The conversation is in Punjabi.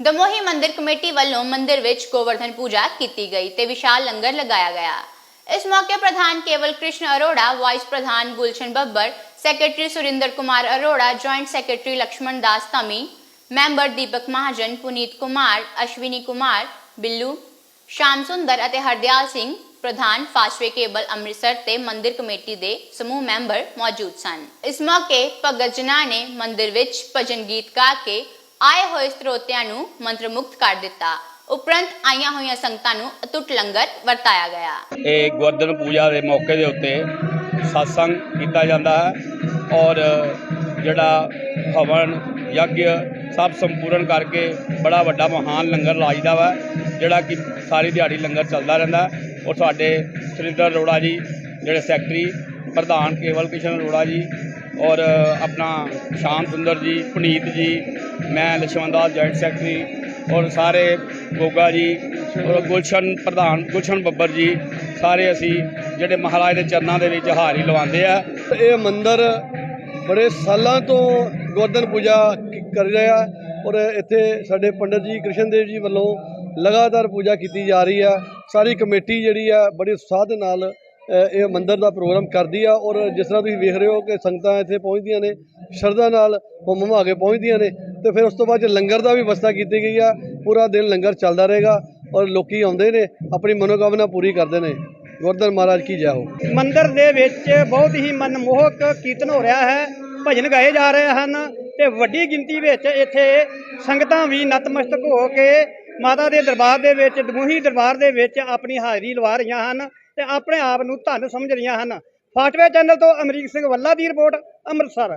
ਦਮੋਹੀ ਮੰਦਿਰ ਕਮੇਟੀ ਵੱਲੋਂ ਮੰਦਿਰ ਵਿੱਚ ਗੋਵਰਧਨ ਪੂਜਾ ਕੀਤੀ ਗਈ ਤੇ ਵਿਸ਼ਾਲ ਲੰਗਰ ਲਗਾਇਆ ਗਿਆ। ਇਸ ਮੌਕੇ ਪ੍ਰਧਾਨ ਕੇਵਲ ਕ੍ਰਿਸ਼ਨ ਅਰੋੜਾ, ਵਾਈਸ ਪ੍ਰਧਾਨ Gulshan Babbar, secretary Surinder Kumar Arora, joint secretary Lakshman Das ਤਮੀ member Deepak Mahajan, ਪੁਨੀਤ ਕੁਮਾਰ, ਅਸ਼ਵਿਨੀ ਕੁਮਾਰ, ਬਿੱਲੂ, ਸ਼ਾਮ ਸੁੰਦਰ ਅਤੇ ਹਰਦਿਆਲ ਸਿੰਘ, ਪ੍ਰਧਾਨ ਫਾਸਵੇ ਕੇਬਲ ਅੰਮ੍ਰਿਤਸਰ ਤੇ ਮੰਦਿਰ ਕਮੇਟੀ ਦੇ ਸਮੂਹ ਮੈਂਬਰ ਮੌਜੂਦ ਸਨ। ਇਸ ਮੌਕੇ ਭਗਤ ਜਨਾ ਨੇ ਮੰਦਿਰ ਵਿੱਚ ਭਜਨ ਗੀਤ ਗਾ ਕੇ ਆਏ ਹੋਏ ਸਰੋਤਿਆਂ ਨੂੰ ਮੰਤਰ ਮੁਕਤ ਕਰ ਦਿੱਤਾ। ਉਪਰੰਤ ਆਈਆਂ ਹੋਈਆਂ ਸੰਗਤਾਂ ਨੂੰ ਅਤੁੱਟ ਲੰਗਰ ਵਰਤਾਇਆ ਗਿਆ। ਇਹ ਗੁਰਦਨ ਪੂਜਾ ਦੇ ਮੌਕੇ ਦੇ ਉੱਤੇ satsang ਕੀਤਾ ਜਾਂਦਾ ਹੈ ਔਰ ਜਿਹੜਾ ਹਵਨ, ਯੱਗ ਸਭ ਸੰਪੂਰਨ ਕਰਕੇ ਬੜਾ ਵੱਡਾ ਮਹਾਨ ਲੰਗਰ ਲਾਈਦਾ ਵਾ, ਜਿਹੜਾ ਕਿ ਸਾਰੀ ਦਿਹਾੜੀ ਲੰਗਰ ਚੱਲਦਾ ਰਹਿੰਦਾ ਔਰ ਸਾਡੇ ਸੁਰਿੰਦਰ ਅਰੋੜਾ ਜੀ, ਜਿਹੜੇ ਸੈਕਟਰੀ, ਪ੍ਰਧਾਨ ਕੇਵਲ ਕਿਸ਼ਨ ਅਰੋੜਾ ਜੀ ਔਰ ਆਪਣਾ ਸ਼ਾਮ ਸੁੰਦਰ ਜੀ, ਪੁਨੀਤ ਜੀ ਮੈਂ ਲਛਮਣ ਦਾਸ ਜੁਆਇੰਟ ਸੈਕਟਰੀ ਔਰ ਸਾਰੇ ਗੋਗਾ ਜੀ ਔਰ ਗੁਲਸ਼ਨ ਪ੍ਰਧਾਨ, ਗੁਲਸ਼ਨ ਬੱਬਰ ਜੀ, ਸਾਰੇ ਅਸੀਂ ਜਿਹੜੇ ਮਹਾਰਾਜ ਦੇ ਚਰਨਾਂ ਦੇ ਵਿੱਚ ਹਾਜ਼ਰੀ ਲਵਾਉਂਦੇ ਆ। ਇਹ ਮੰਦਿਰ ਬੜੇ ਸਾਲਾਂ ਤੋਂ ਗੋਰਧਨ ਪੂਜਾ ਕਰ ਰਿਹਾ ਔਰ ਇੱਥੇ ਸਾਡੇ ਪੰਡਤ ਜੀ ਕ੍ਰਿਸ਼ਨ ਦੇਵ ਜੀ ਵੱਲੋਂ ਲਗਾਤਾਰ ਪੂਜਾ ਕੀਤੀ ਜਾ ਰਹੀ ਆ ਸਾਰੀ ਕਮੇਟੀ ਜਿਹੜੀ ਆ ਬੜੇ ਉਤਸ਼ਾਹ ਦੇ ਨਾਲ ਇਹ ਮੰਦਿਰ ਦਾ ਪ੍ਰੋਗਰਾਮ ਕਰਦੀ ਆ ਔਰ ਜਿਸ ਤਰ੍ਹਾਂ ਤੁਸੀਂ ਵੇਖ ਰਹੇ ਹੋ ਕਿ ਸੰਗਤਾਂ ਇੱਥੇ ਪਹੁੰਚਦੀਆਂ ਨੇ, ਸ਼ਰਧਾ ਨਾਲ ਹੁਮ ਹੁਮਾ ਕੇ ਪਹੁੰਚਦੀਆਂ ਨੇ ਤੇ ਫਿਰ ਉਸ ਤੋਂ ਬਾਅਦ 'ਚ ਲੰਗਰ ਦਾ ਵੀ ਵਿਵਸਥਾ ਕੀਤੀ ਗਈ ਆ, ਪੂਰਾ ਦਿਨ ਲੰਗਰ ਚੱਲਦਾ ਰਹੇਗਾ ਔਰ ਲੋਕੀ ਆਉਂਦੇ ਨੇ, ਆਪਣੀ ਮਨੋਕਾਮਨਾ ਪੂਰੀ ਕਰਦੇ ਨੇ। ਗੋਰਧਨ ਮਹਾਰਾਜ ਕੀ ਜੈ ਹੋ। ਮੰਦਿਰ ਦੇ ਵਿੱਚ ਬਹੁਤ ਹੀ ਮਨਮੋਹਕ ਕੀਰਤਨ ਹੋ ਰਿਹਾ ਹੈ, ਭਜਨ ਗਾਏ ਜਾ ਰਹੇ ਹਨ ਤੇ ਵੱਡੀ ਗਿਣਤੀ ਵਿੱਚ ਇੱਥੇ ਸੰਗਤਾਂ ਵੀ ਨਤਮਸਤਕ ਹੋ ਕੇ ਮਾਤਾ ਦੇ ਦਰਬਾਰ ਦੇ ਵਿੱਚ, ਦਮੂਹੀ ਦਰਬਾਰ ਦੇ ਵਿੱਚ ਆਪਣੀ ਹਾਜ਼ਰੀ ਲਵਾ ਰਹੀਆਂ ਹਨ। ਤੇ ਆਪਣੇ ਆਪ ਨੂੰ ਧੰਨ ਸਮਝ ਰਹੀਆਂ ਹਨ। ਫਾਟਵੇ ਚੈਨਲ ਤੋਂ ਅਮਰੀਕ ਸਿੰਘ ਵੱਲਾ ਦੀ ਰਿਪੋਰਟ, ਅੰਮ੍ਰਿਤਸਰ।